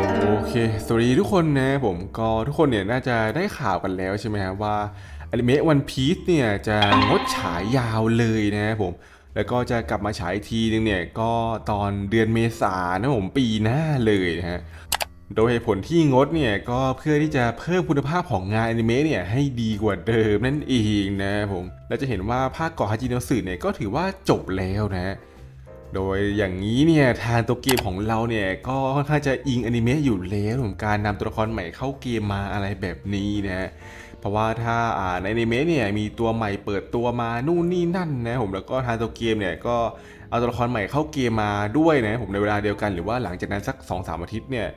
โอเค สวัสดีทุกคนนะผมก็ทุกคนเนี่ยน่าจะได้ข่าวกันแล้วใช่ไหมครับว่าอนิเมะวันพีซเนี่ยจะงดฉายยาวเลยนะผม แล้วก็จะกลับมาฉายอีกทีนึงเนี่ยก็ตอนเดือนเมษานะผมปีหน้าเลยนะฮะโดยเหตุผลที่งดเนี่ยก็เพื่อที่จะเพิ่มคุณภาพของงานอนิเมะเนี่ยให้ดีกว่าเดิมนั่นเองนะผม และจะเห็นว่าภาคเกาะฮาจิโนสึเนี่ยก็ถือว่าจบแล้วนะ โดยอย่างนี้เนี่ยทางตัวเกมของเราเนี่ยก็ค่อนข้างจะอิงอนิเมะอยู่แล้วของการนำตัวละครใหม่เข้าเกมมาอะไรแบบนี้นะเพราะว่าถ้าอ่าในอนิเมะเนี่ยมีตัวใหม่เปิดตัวมานู่นนี่นั่นนะผมแล้วก็ทางตัวเกมเนี่ยก็เอาตัวละครใหม่เข้าเกมมาด้วยนะผมในเวลาเดียวกันหรือว่าหลังจากนั้นสัก2อสอาทิตย์เนี่ย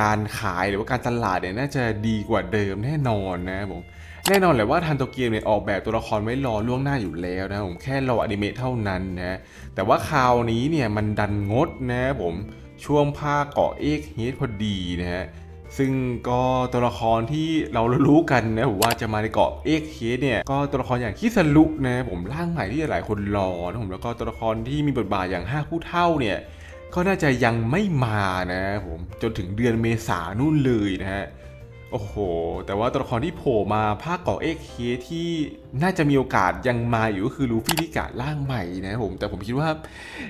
การขายหรือว่าการตลาดเนี่ยน่าจะดีกว่าเดิมแน่นอนนะผม แน่นอนแหละว่าทางตัวเกมเนี่ยออกแบบตัวละครไว้รอล่วงหน้าอยู่แล้วนะผมแค่รออนิเมะเท่านั้นนะแต่ว่าคราวนี้เนี่ยมันดันงดนะผมช่วงภาคเกาะเอกเฮดพอดีนะฮะซึ่งก็ตัวละครที่เรารู้กันนะผมว่าจะมาในเกาะเอ็กเคสเนี่ยก็ตัวละครอย่างคิสลุนะผมร่างใหม่ที่หลายคนรอนะผมแล้วก็ตัวละครที่มีบทบาทอย่างห้าผู้เท่าเนี่ยก็น่าจะยังไม่มานะผมจนถึงเดือนเมษานู่นเลยนะฮะ โอ้โห แต่ว่าตัวละครที่โผล่มาภาคเกาะเอ็กเคที่น่าจะมีโอกาสยังมาอยู่ก็คือลูฟี่ที่กะร่างใหม่นะผม แต่ผมคิดว่า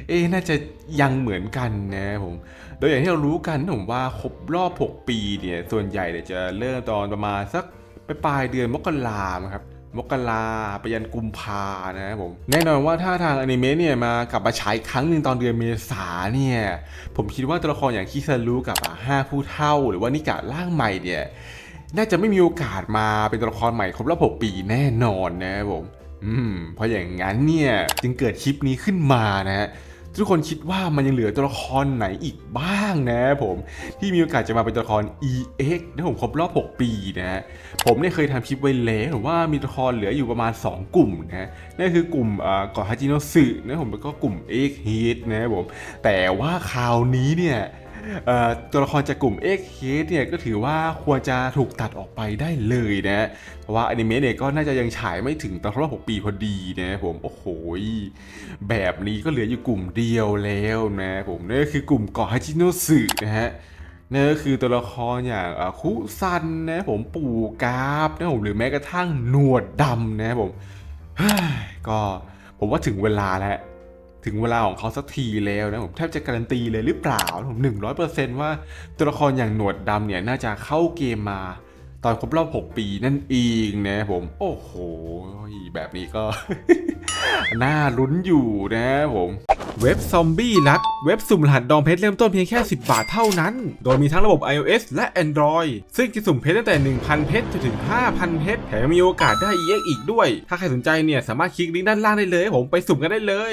เอ๊น่าจะยังเหมือนกันนะผม โดยอย่างที่เรารู้กันผมว่าครบรอบ 6 ปีเนี่ย ส่วนใหญ่เนี่ยจะเริ่มตอนประมาณสักปลายเดือนมกราคมครับ มกราไปยันกุมภานะครับผมแน่นอนว่าถ้าทางอนิเมะเนี่ยมากลับมาฉายครั้งหนึ่งตอนเดือนเมษาเนี่ยผมคิดว่าตัวละครอย่างคิซารุกับห้าผู้เท่า หรือว่านิกะร่างใหม่เนี่ยน่าจะไม่มีโอกาสมาเป็นตัวละครใหม่ครบรอบ6ปีแน่นอนนะครับผมอืมเพราะอย่างนั้นเนี่ยจึงเกิดคลิปนี้ขึ้นมานะฮะ ทุกคนคิดว่ามันยังเหลือตัวละครไหนอีกบ้างนะผมที่มีโอกาสจะมาเป็นตัวละคร EX นะผมครบรอบ 6 ปีนะผมเนี่ยเคยทำคลิปไว้แล้วว่ามีตัวละครเหลืออยู่ประมาณ 2 กลุ่มนะนั่นคือกลุ่มเอ่อฮาจิโนสึนะผมแล้วก็กลุ่ม X Hit นะผมแต่ว่าคราวนี้เนี่ย ตัวละครจากกลุ่ม X Hit เนี่ยก็ถือว่าควรจะถูกตัดออกไปได้เลยนะเพราะว่าอนิเมะเนี่ยก็น่าจะยังฉายไม่ถึงตอนครบ6ปีพอดีนะผมโอ้โหแบบนี้ก็เหลืออยู่กลุ่มเดียวแล้วนะผมนั่นก็คือกลุ่มเกาะฮาจิโนสึนะฮะนั่นก็คือตัวละครอย่างคุซันนะผมปู่กราฟนะผมหรือแม้กระทั่งหนวดดำนะผมก็ผมว่าถึงเวลาแล้ว ถึงเวลาของเขาสักทีแล้วนะผมแทบจะการันตีเลยหรือเปล่าผมหนึ่งร้อยเปอร์เซนต์ว่าตัวละครอย่างหนวดดำเนี่ยน่าจะเข้าเกมมาตอนครบรอบ 6 ปีนั่นเองนะผม โอ้โห แบบนี้ก็ น่าลุ้นอยู่นะผมเว็บซอมบี้รักเว็บสุ่มรหัสดองเพชรเริ่มต้นเพียงแค่ 10 บาทเท่านั้น โดยมีทั้งระบบ iOS และ Android ซึ่งจะสุ่มเพชรตั้งแต่ 1,000 เพชรจนถึง 5,000 เพชรแถมมีโอกาสได้ EX อีกด้วย ถ้าใครสนใจเนี่ย สามารถคลิกลิงก์ด้านล่างได้เลย ผมไปสุ่มกันได้เลย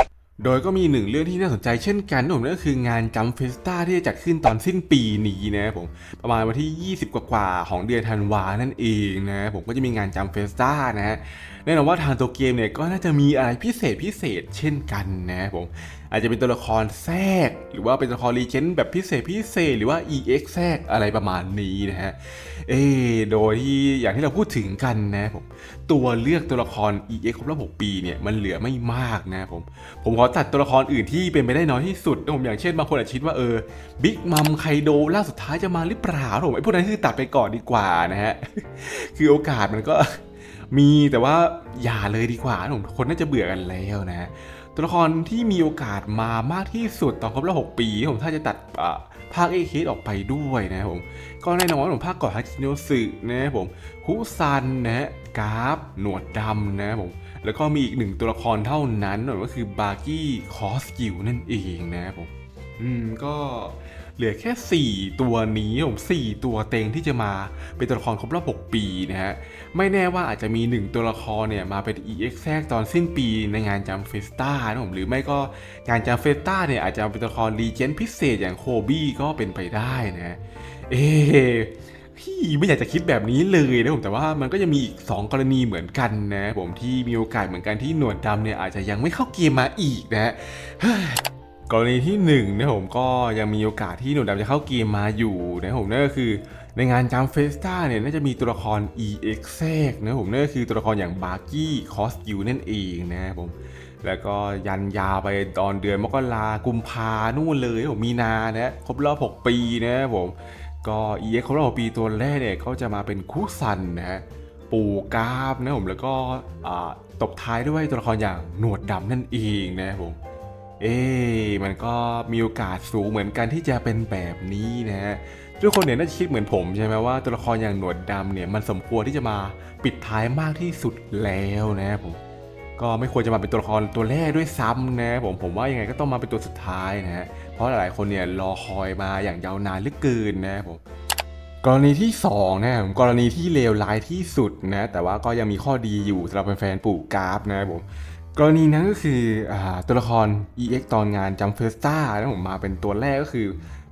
โดยก็มีหนึ่งเรื่องที่น่าสนใจเช่นกันนะผมนั่นก็คืองานจัมเฟสตาที่จะจัดขึ้นตอนสิ้นปีนี้นะครับผมประมาณวันที่ 20 กว่าๆของเดือนธันวานั่นเองนะผมก็จะมีงานจัมเฟสตานะฮะแน่นอนว่าทางตัวเกมเนี่ยก็น่าจะมีอะไรพิเศษพิเศษเช่นกันนะครับผม อาจจะเป็นตัวละครแทรก หรือว่าเป็นตัวละครรีเจนแบบพิเศษพิเศษ หรือว่า EX แทรกอะไรประมาณนี้นะฮะเออโดยที่อย่างที่เราพูดถึงกันนะผมตัวเลือกตัวละคร EX ครบรอบ6ปีเนี่ยมันเหลือไม่มากนะผม ผมขอตัดตัวละครอื่นที่เป็นไปได้น้อยที่สุดนะผมอย่างเช่นบางคนอาจจะคิดว่าเออบิ๊กมัมไคโดล่าสุดท้ายจะมาหรือเปล่าผมไอ้พวกนั้นคือตัดไปก่อนดีกว่านะฮะคือโอกาสมันก็มีแต่ว่าอย่าเลยดีกว่าผมคนน่าจะเบื่อกันแล้วนะ ตัวละครที่มีโอกาสมามากที่สุดตอนครบรอบ6ปี ผมถ้าจะตัดภาคเอเคสออกไปด้วยนะครับผม ก็แน่นอนผมภาคก่อนฮัจิโนสึนะครับผมฮุซันนะฮะกราฟหนวดดำนะครับผม แล้วก็มีอีกหนึ่งตัวละครเท่านั้นก็คือบาร์กี้คอสกิลนั่นเองนะครับผม อืมก็ เหลือแค่ 4 ตัวนี้ผม4ตัวเต็งที่จะมาเป็นตัวละครครบรอบ 6 ปีนะฮะ ไม่แน่ว่าอาจจะมี 1 ตัวละครเนี่ยมาเป็น EX แทรกตอนสิ้นปีในงานจัมเฟสตานะผมหรือไม่ก็งานจัมเฟสตาเนี่ยอาจจะเป็นตัวละครรีเจนพิเศษอย่างโคบี้ก็เป็นไปได้นะเอ๊ะพี่ไม่อยากจะคิดแบบนี้เลยนะผมแต่ว่ามันก็ยังมีอีก 2 กรณีเหมือนกันนะผมที่มีโอกาสเหมือนกันที่หนวดดำเนี่ยอาจจะยังไม่เข้าเกมมาอีกนะฮะ กรณีที่หนึ่งนะผมก็ยังมีโอกาสที่หนูดำจะเข้าเกมมาอยู่นะผมนั่นก็คือในงานจัมเฟสตาเนี่ยน่าจะมีตัวละคร EX แทรกนะผมนั่นก็คือตัวละครอย่างบาร์กี้คอสกิวนั่นเองนะครับผมแล้วก็ยันยาวไปตอนเดือนมกรากุมภานู่นเลยผมมีนานะครบรอบ 6 ปีนะครับผมก็ EX ครบรอบ6ปีตัวแรกเนี่ยเขาจะมาเป็นคู่ซันนะฮะปูกราฟนะผมแล้วก็ตบท้ายด้วยตัวละครอย่างหนวดดำนั่นเองนะครับผม เอ๊มันก็มีโอกาสสูงเหมือนกันที่จะเป็นแบบนี้นะฮะทุกคนเนี่ยน่าจะคิดเหมือนผมใช่ไหมว่าตัวละครอย่างหนวดดำเนี่ยมันสมควรที่จะมาปิดท้ายมากที่สุดแล้วนะผมก็ไม่ควรจะมาเป็นตัวละครตัวแรกด้วยซ้ำนะผมผมว่ายังไงก็ต้องมาเป็นตัวสุดท้ายนะฮะเพราะหลายๆคนเนี่ยรอคอยมาอย่างยาวนานเหลือเกินนะครับผมกรณีที่2นะครับผมกรณีที่เลวร้ายที่สุดนะแต่ว่าก็ยังมีข้อดีอยู่สำหรับแฟนๆปู่กราฟนะครับผม กรณีนั้นก็คืออตัวละคร EX ตอนงานจัมเฟสต้าแล้วผมมาเป็นตัวแรกก็คือ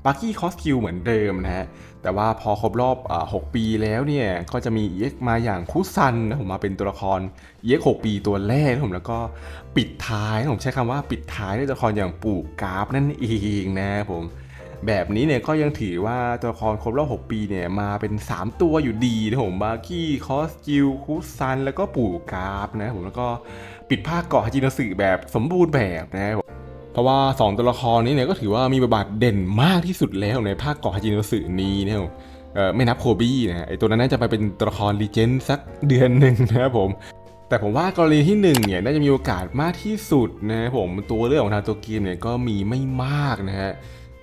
ปักกี้คอสคิวเหมือนเดิมนะฮะ แต่ว่าพอครบรอบอ6ปีแล้วเนี่ย ก็จะมี EX มาอย่างคุซันนะผมมาเป็นตัวละคร EX 6 ปีตัวแรกผมแล้วก็ปิดท้ายผมใช้คำว่าปิดท้ายด้วยตัวละครอย่างปู่กราฟนั่นเองนะผมแบบนี้เนี่ยก็ยังถือว่าตัวละครครบรอบ 6 ปีเนี่ยมาเป็น 3 ตัวอยู่ดีนะผมบาร์กี้คอสกิลคุซัน แล้วก็ปู่กราฟนะผมแล้วก็ ปิดภาคเกาะฮาจินสึแบบสมบูรณ์แบบนะครับผมเพราะว่า 2 ตัวละครนี้เนี่ยก็ถือว่ามีบทบาทเด่นมากที่สุดแล้วในภาคเกาะฮาจิโนสึนี้นะครับผมเออไม่นับโคบี้นะไอตัวนั้นน่าจะไปเป็นตัวละครลีเจนด์สักเดือนหนึ่งนะครับผมแต่ผมว่ากรณีที่หนึ่งเนี่ยน่าจะมีโอกาสมากที่สุดนะครับผมตัวเรื่องของทางตัวเกมเนี่ยก็มีไม่มากนะฮะ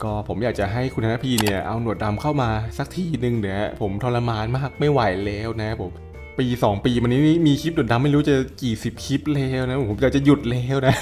ก็ผมอยากจะให้คุณธนพีเนี่ยเอาหนวดดำเข้ามาสักทีหนึ่งเนี่ยผมทรมานมากไม่ไหวแล้วนะผม ปี2ปีมันนี้มีคลิปหนวดดำไม่รู้จะกี่สิบคลิปแล้วนะผมอยากจะหยุดแล้วนะ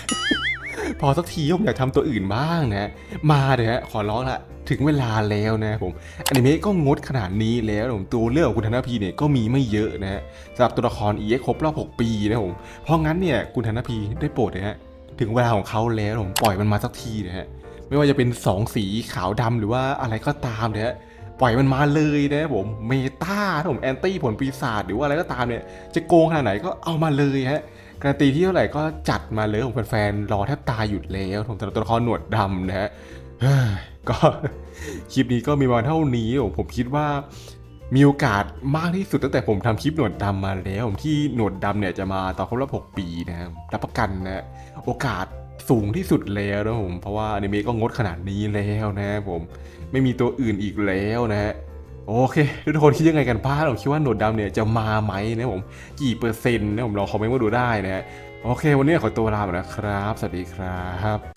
พอสักทีผมอยากทำตัวอื่นบ้างนะ มาเถอะฮะขอร้องละถึงเวลาแล้วนะผมอนิเมะก็งดขนาดนี้แล้วผมตัวเรื่องของคุณธนพีเนี่ยก็มีไม่เยอะนะฮะสำหรับตัวละคร EX ครบรอบ6ปีนะผมเพราะงั้นเนี่ยคุณธนพีได้โปรดนะฮะถึงเวลาของเขาแล้วผมปล่อยมันมาสักทีนะฮะไม่ว่าจะเป็น 2 สีขาวดำหรือว่าอะไรก็ตามเนี่ย ปล่อยมันมาเลยนะผมเมตาผมแอนตี้ผลปีศาจหรือว่าอะไรก็ตามเนี่ยจะโกงขนาดไหนก็เอามาเลยฮะการันตีที่เท่าไหร่ก็จัดมาเลยผมแฟนๆรอแทบตายหยุดแล้วผมสำหรับตัวละครหนวดดำนะฮะก็คลิปนี้ก็มีมาเท่านี้ผมคิดว่ามีโอกาสมากที่สุดตั้งแต่ผมทำคลิปหนวดดำมาแล้วที่หนวดดำเนี่ยจะมาต่อครบรอบ6ปีนะครับรับประกันนะโอกาส สูงที่สุดแล้วนะผม เพราะว่าอนิเมะก็งดขนาดนี้แล้วนะผมไม่มีตัวอื่นอีกแล้วนะฮะโอเคทุกคนคิดยังไงกันบ้างผมคิดว่าหนวดดำเนี่ยจะมาไหมนะผมกี่เปอร์เซ็นต์นะผมลองคอมเมนต์มาดูได้นะฮะโอเค วันนี้ขอตัวลาไปนะครับ สวัสดีครับ